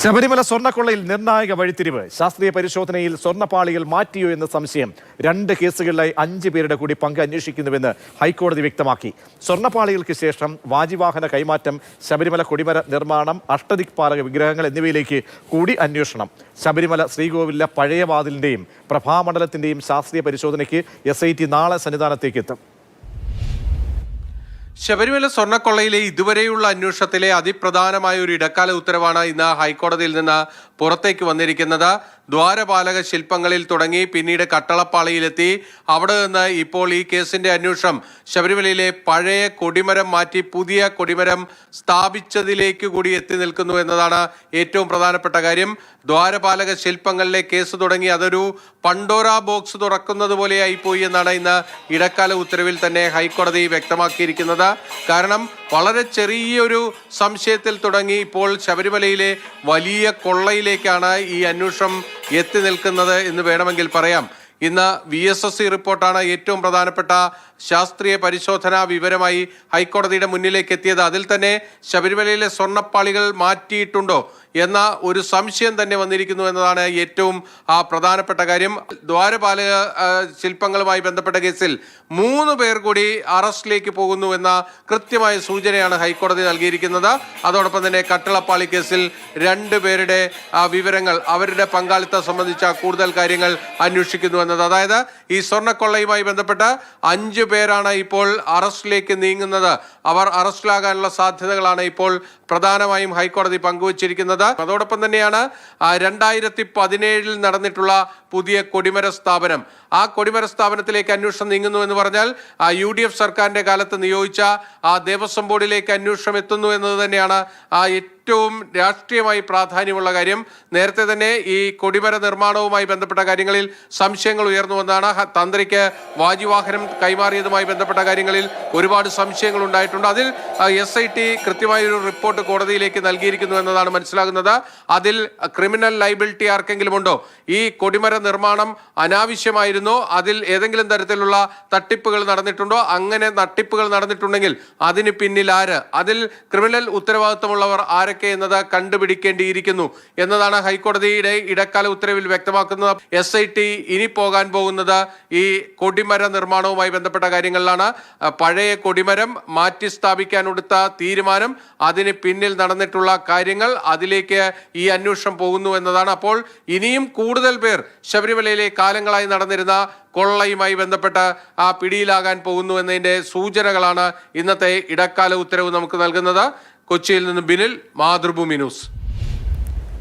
ശബരിമല സ്വർണക്കൊള്ളയിൽ നിർണായക വഴിത്തിരിവ്. ശാസ്ത്രീയ പരിശോധനയിൽ സ്വർണപാളികൾ മാറ്റിയോ എന്ന സംശയം. രണ്ട് കേസുകളിലായി അഞ്ച് പേരുടെ കൂടി പങ്ക് അന്വേഷിക്കുന്നുവെന്ന് ഹൈക്കോടതി വ്യക്തമാക്കി. സ്വർണപ്പാളികൾക്ക് ശേഷം വാജിവാഹന കൈമാറ്റം ശബരിമല കൊടിമര നിർമ്മാണം അഷ്ടദിക്പാലക വിഗ്രഹങ്ങൾ എന്നിവയിലേക്ക് കൂടി അന്വേഷണം. ശബരിമല ശ്രീകോവിലെ പഴയ വാതിലിന്റെയും പ്രഭാമണ്ഡലത്തിന്റെയും ശാസ്ത്രീയ പരിശോധനയ്ക്ക് എസ് നാളെ സന്നിധാനത്തേക്ക് എത്തും ശബരിമല സ്വർണക്കൊള്ളയിലെ ഇതുവരെയുള്ള അന്വേഷണത്തിലെ അതിപ്രധാനമായ ഒരു ഇടക്കാല ഉത്തരവാണ് ഇന്ന് ഹൈക്കോടതിയിൽ നിന്ന് പുറത്തേക്ക് വന്നിരിക്കുന്നത്. ദ്വാരപാലക ശില്പങ്ങളിൽ തുടങ്ങി പിന്നീട് കട്ടളപ്പാളിയിലെത്തി. അവിടെ നിന്ന് ഇപ്പോൾ ഈ കേസിന്റെ അന്വേഷണം ശബരിമലയിലെ പഴയ കൊടിമരം മാറ്റി പുതിയ കൊടിമരം സ്ഥാപിച്ചതിലേക്ക് കൂടി എത്തി നിൽക്കുന്നു എന്നതാണ് ഏറ്റവും പ്രധാനപ്പെട്ട കാര്യം. ദ്വാരപാലക ശില്പങ്ങളിലെ കേസ് തുടങ്ങി അതൊരു പണ്ടോറ ബോക്സ് തുറക്കുന്നത് പോലെയായി പോയി എന്നാണ് ഇന്ന് ഇടക്കാല ഉത്തരവിൽ തന്നെ ഹൈക്കോടതി വ്യക്തമാക്കിയിരിക്കുന്നത്. കാരണം വളരെ ചെറിയൊരു സംശയത്തിൽ തുടങ്ങി. ഇപ്പോൾ ശബരിമലയിലെ വലിയ കൊള്ളയിലേക്കാണ് ഈ അന്വേഷണം എത്തി നിൽക്കുന്നത് എന്ന് വേണമെങ്കിൽ പറയാം. ഇന്ന് വി റിപ്പോർട്ടാണ് ഏറ്റവും പ്രധാനപ്പെട്ട ശാസ്ത്രീയ പരിശോധനാ വിവരമായി ഹൈക്കോടതിയുടെ മുന്നിലേക്ക് എത്തിയത്. അതിൽ തന്നെ ശബരിമലയിലെ സ്വർണപ്പാളികൾ മാറ്റിയിട്ടുണ്ടോ എന്ന ഒരു സംശയം തന്നെ വന്നിരിക്കുന്നു എന്നതാണ് ഏറ്റവും ആ പ്രധാനപ്പെട്ട കാര്യം. ദ്വാരപാലക ശില്പങ്ങളുമായി ബന്ധപ്പെട്ട കേസിൽ മൂന്ന് പേർ കൂടി അറസ്റ്റിലേക്ക് പോകുന്നു എന്ന കൃത്യമായ സൂചനയാണ് ഹൈക്കോടതി നൽകിയിരിക്കുന്നത്. അതോടൊപ്പം തന്നെ കട്ടളപ്പാളി കേസിൽ രണ്ട് പേരുടെ വിവരങ്ങൾ അവരുടെ പങ്കാളിത്തം സംബന്ധിച്ച കൂടുതൽ കാര്യങ്ങൾ അന്വേഷിക്കുന്നു എന്നത്. അതായത് ഈ സ്വർണക്കൊള്ളയുമായി ബന്ധപ്പെട്ട് അഞ്ച് പേരാണ് ഇപ്പോൾ അറസ്റ്റിലേക്ക് നീങ്ങുന്നത്. അവർ അറസ്റ്റിലാകാനുള്ള സാധ്യതകളാണ് ഇപ്പോൾ പ്രധാനമായും ഹൈക്കോടതി പങ്കുവച്ചിരിക്കുന്നത്. അതോടൊപ്പം തന്നെയാണ് രണ്ടായിരത്തി പതിനേഴിൽ നടന്നിട്ടുള്ള പുതിയ കൊടിമര സ്ഥാപനം. ആ കൊടിമര സ്ഥാപനത്തിലേക്ക് അന്വേഷണം നീങ്ങുന്നു എന്ന് പറഞ്ഞാൽ ആ യു ഡി എഫ് സർക്കാരിന്റെ കാലത്ത് നിയോഗിച്ച ആ ദേവസ്വം ബോർഡിലേക്ക് അന്വേഷണം എത്തുന്നു എന്നത് തന്നെയാണ് ആ ഏറ്റവും രാഷ്ട്രീയമായി പ്രാധാന്യമുള്ള കാര്യം നേരത്തെ തന്നെ ഈ കൊടിമര നിർമ്മാണവുമായി ബന്ധപ്പെട്ട കാര്യങ്ങളിൽ സംശയങ്ങൾ ഉയർന്നു വന്നാണ് തന്ത്രിക്ക് വാജിവാഹനം കൈമാറിയതുമായി ബന്ധപ്പെട്ട കാര്യങ്ങളിൽ ഒരുപാട് സംശയങ്ങൾ ഉണ്ടായിട്ടുണ്ട്. അതിൽ എസ് ഐ ടി കൃത്യമായ ഒരു റിപ്പോർട്ട് കോടതിയിലേക്ക് നൽകിയിരിക്കുന്നു എന്നതാണ് മനസ്സിലാകുന്നത്. അതിൽ ക്രിമിനൽ ലൈബിലിറ്റി ആർക്കെങ്കിലും ഉണ്ടോ? ഈ കൊടിമര നിർമ്മാണം അനാവശ്യമായിരുന്നോ? അതിൽ ഏതെങ്കിലും തരത്തിലുള്ള തട്ടിപ്പുകൾ നടന്നിട്ടുണ്ടോ? അങ്ങനെ തട്ടിപ്പുകൾ നടന്നിട്ടുണ്ടെങ്കിൽ അതിന് പിന്നിൽ ആര്? അതിൽ ക്രിമിനൽ ഉത്തരവാദിത്തമുള്ളവർ ആരൊക്കെ എന്നത് കണ്ടുപിടിക്കേണ്ടിയിരിക്കുന്നു എന്നതാണ് ഹൈക്കോടതിയുടെ ഇടക്കാല ഉത്തരവിൽ വ്യക്തമാക്കുന്നത്. എസ് ഐ ടി ഇനി പോകാൻ പോകുന്നത് ഈ കൊടിമര നിർമ്മാണവുമായി ബന്ധപ്പെട്ട കാര്യങ്ങളിലാണ്. പഴയ കൊടിമരം മാറ്റി സ്ഥാപിക്കാൻ എടുത്ത തീരുമാനം അതിന് പിന്നിൽ നടന്നിട്ടുള്ള കാര്യങ്ങൾ അതിലേക്ക് ഈ അന്വേഷണം പോകുന്നു എന്നതാണ്. അപ്പോൾ ഇനിയും കൂടുതൽ പേർ ശബരിമലയിലെ കാലങ്ങളായി നടന്നിരുന്ന കൊള്ളയുമായി ബന്ധപ്പെട്ട് ആ പിടിയിലാകാൻ പോകുന്നു എന്നതിന്റെ സൂചനകളാണ് ഇന്നത്തെ ഇടക്കാല ഉത്തരവ് നമുക്ക് നൽകുന്നത്. കൊച്ചിയിൽ നിന്ന് ബിനിൽ മാതൃഭൂമി ന്യൂസ്.